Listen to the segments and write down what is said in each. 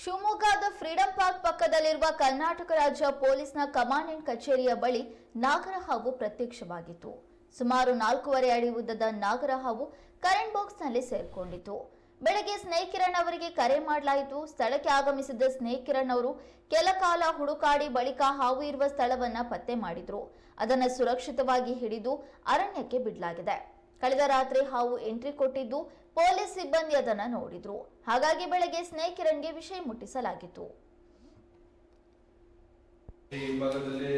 ಶಿವಮೊಗ್ಗದ freedom park ಪಕ್ಕದಲ್ಲಿರುವ ಕರ್ನಾಟಕ ರಾಜ್ಯ ಪೊಲೀಸ್ನ ಕಮಾಂಡೆಂಟ್ ಕಚೇರಿಯ ಬಳಿ ನಾಗರಹಾವು ಪ್ರತ್ಯಕ್ಷವಾಗಿತ್ತು. ಸುಮಾರು ನಾಲ್ಕೂವರೆ ಅಡಿ ಉದ್ದದ ನಾಗರಹಾವು ಕರೆಂಟ್ ಬಾಕ್ಸ್ನಲ್ಲಿ ಸೇರಿಕೊಂಡಿತು ಬೆಳಗ್ಗೆ ಸ್ನೇಹ್ ಕಿರಣ್ ಅವರಿಗೆ ಕರೆ ಮಾಡಲಾಯಿತು. ಸ್ಥಳಕ್ಕೆ ಆಗಮಿಸಿದ್ದ ಸ್ನೇಹ್ ಕಿರಣ್ ಅವರು ಕೆಲ ಕಾಲ ಹುಡುಕಾಡಿ ಬಳಿಕ ಹಾವು ಇರುವ ಸ್ಥಳವನ್ನ ಪತ್ತೆ ಮಾಡಿದ್ರು. ಅದನ್ನು ಸುರಕ್ಷಿತವಾಗಿ ಹಿಡಿದು ಅರಣ್ಯಕ್ಕೆ ಬಿಡಲಾಗಿದೆ. ಕಳೆದ ರಾತ್ರಿ ಹಾವು ಎಂಟ್ರಿ ಕೊಟ್ಟಿದ್ದು ಪೊಲೀಸ್ ಸಿಬ್ಬಂದಿ ಅದನ್ನ ನೋಡಿದ್ರು. ಹಾಗಾಗಿ ಬೆಳಗ್ಗೆ ಸ್ನೇಕ್ ಕಿರಣ್ಗೆ ವಿಷಯ ಮುಟ್ಟಿಸಲಾಗಿತ್ತು. ಈ ಭಾಗದಲ್ಲಿ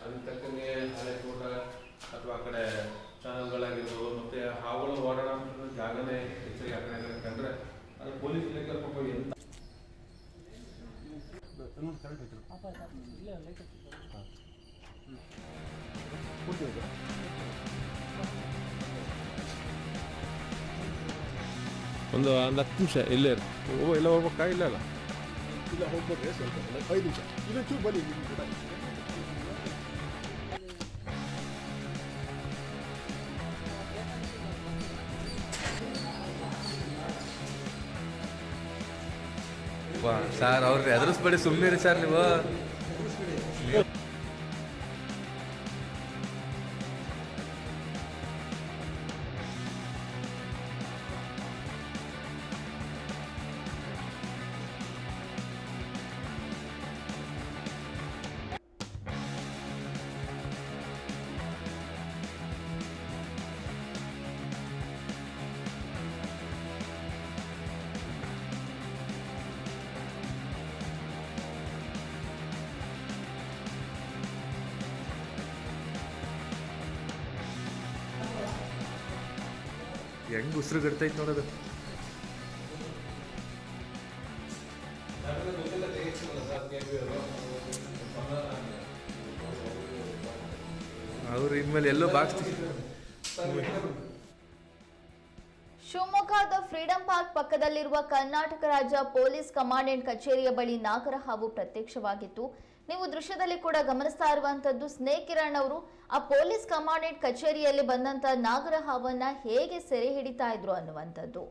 ಅದಕ್ಕೆ ತಕ್ಕಂಗೆ ಹಳೆ ತೋಟ ಅಥವಾ ಆ ಕಡೆ ಚಾನಲ್ಗಳಾಗಿರ್ಬೋದು ಮತ್ತೆ ಹಾವುಗಳು ಓಡಾಡೋ ಜಾಗನೇ ಹೆಚ್ಚಾಗಿ ಆ ಕಡೆ ಕಂಡ್ರೆ ಅದು ಪೊಲೀಸ್ ಇಲಾಖೆ ಪಾಪ ಎಂತ ಒಂದು ಒಂದು ಹತ್ತು ನಿಮಿಷ ಇಲ್ಲೇ ಇರು. ಓ ಎಲ್ಲ ಹೋಗ್ಬೇಕಾ ಇಲ್ಲ ಅಲ್ಲ? ಇಲ್ಲ ಹೋಗ್ಬೇಕು ಸ್ವಲ್ಪ ಐದು ನಿಮಿಷ. ಇದು ಚೂ ಬನ್ನಿ ಕೂಡ. ಸರ್ ಅವ್ರು ಎದುರಿಸ್ಬೇಡಿ ಸುಮ್ಮನೆ ಸರ್ ನೀವು. ಹೆಂಗ್ ಉಸಿರು ಗಡ್ತೈತೆ ನೋಡೋದು ಅವ್ರು ಇನ್ಮೇಲೆ ಎಲ್ಲೋ ಬಾಕ್ಸ್ ಶಿವಮೊಗ್ಗದ ಫ್ರೀಡಂ ಪಾರ್ಕ್ ಪಕ್ಕದಲ್ಲಿರುವ ಕರ್ನಾಟಕ ರಾಜ್ಯ ಪೊಲೀಸ್ ಕಮಾಂಡೆಂಟ್ ಕಚೇರಿಯ ಬಳಿ ನಾಗರ ಹಾವು ಪ್ರತ್ಯಕ್ಷವಾಗಿತ್ತು. ನೀವು ದೃಶ್ಯದಲ್ಲಿ ಕೂಡ ಗಮನಿಸ್ತಾ ಇರುವಂತದ್ದು ಸ್ನೇಹ ಕಿರಣ್ ಅವರು, ಆ ಪೊಲೀಸ್ ಕಮಾಂಡೆಂಟ್ ಕಚೇರಿಯಲ್ಲಿ ಬಂದಂತ ನಾಗರಹಾವನ್ನ ಹೇಗೆ ಸೆರೆ ಹಿಡಿತಾ ಇದ್ರು ಅನ್ನುವಂಥದ್ದು.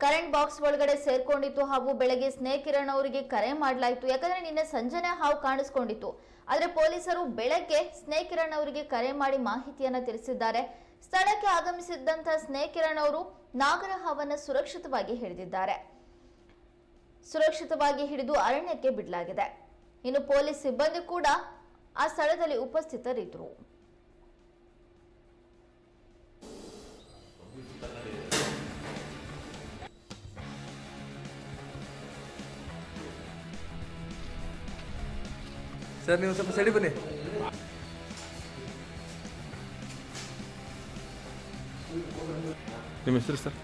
ಕರೆಂಟ್ ಬಾಕ್ಸ್ ಒಳಗಡೆ ಸೇರ್ಕೊಂಡಿತ್ತು ಹಾಗೂ ಬೆಳಗ್ಗೆ ಸ್ನೇಹ ಕಿರಣ್ ಅವರಿಗೆ ಕರೆ ಮಾಡಲಾಯಿತು. ಯಾಕಂದ್ರೆ ನಿನ್ನೆ ಸಂಜನೆ ಹಾವು ಕಾಣಿಸ್ಕೊಂಡಿತ್ತು. ಆದರೆ ಪೊಲೀಸರು ಬೆಳಗ್ಗೆ ಸ್ನೇಹ ಕಿರಣ್ ಅವರಿಗೆ ಕರೆ ಮಾಡಿ ಮಾಹಿತಿಯನ್ನ ತಿಳಿಸಿದ್ದಾರೆ. ಸ್ಥಳಕ್ಕೆ ಆಗಮಿಸಿದ್ದಂತ ಸ್ನೇಹ ಕಿರಣ್ ಅವರು ನಾಗರ ಹಾವನ್ನ ಸುರಕ್ಷಿತವಾಗಿ ಹಿಡಿದಿದ್ದಾರೆ. ಸುರಕ್ಷಿತವಾಗಿ ಹಿಡಿದು ಅರಣ್ಯಕ್ಕೆ ಬಿಡಲಾಗಿದೆ. ಇನ್ನು ಪೊಲೀಸ್ ಸಿಬ್ಬಂದಿ ಕೂಡ ಆ ಸ್ಥಳದಲ್ಲಿ ಉಪಸ್ಥಿತರಿದ್ದರು ಸರ್ ನೀವು ಸ್ವಲ್ಪ ಸೈಡಿ ಬನ್ನಿ. ನಿಮ್ಮ ಹೆಸರು ಸರ್?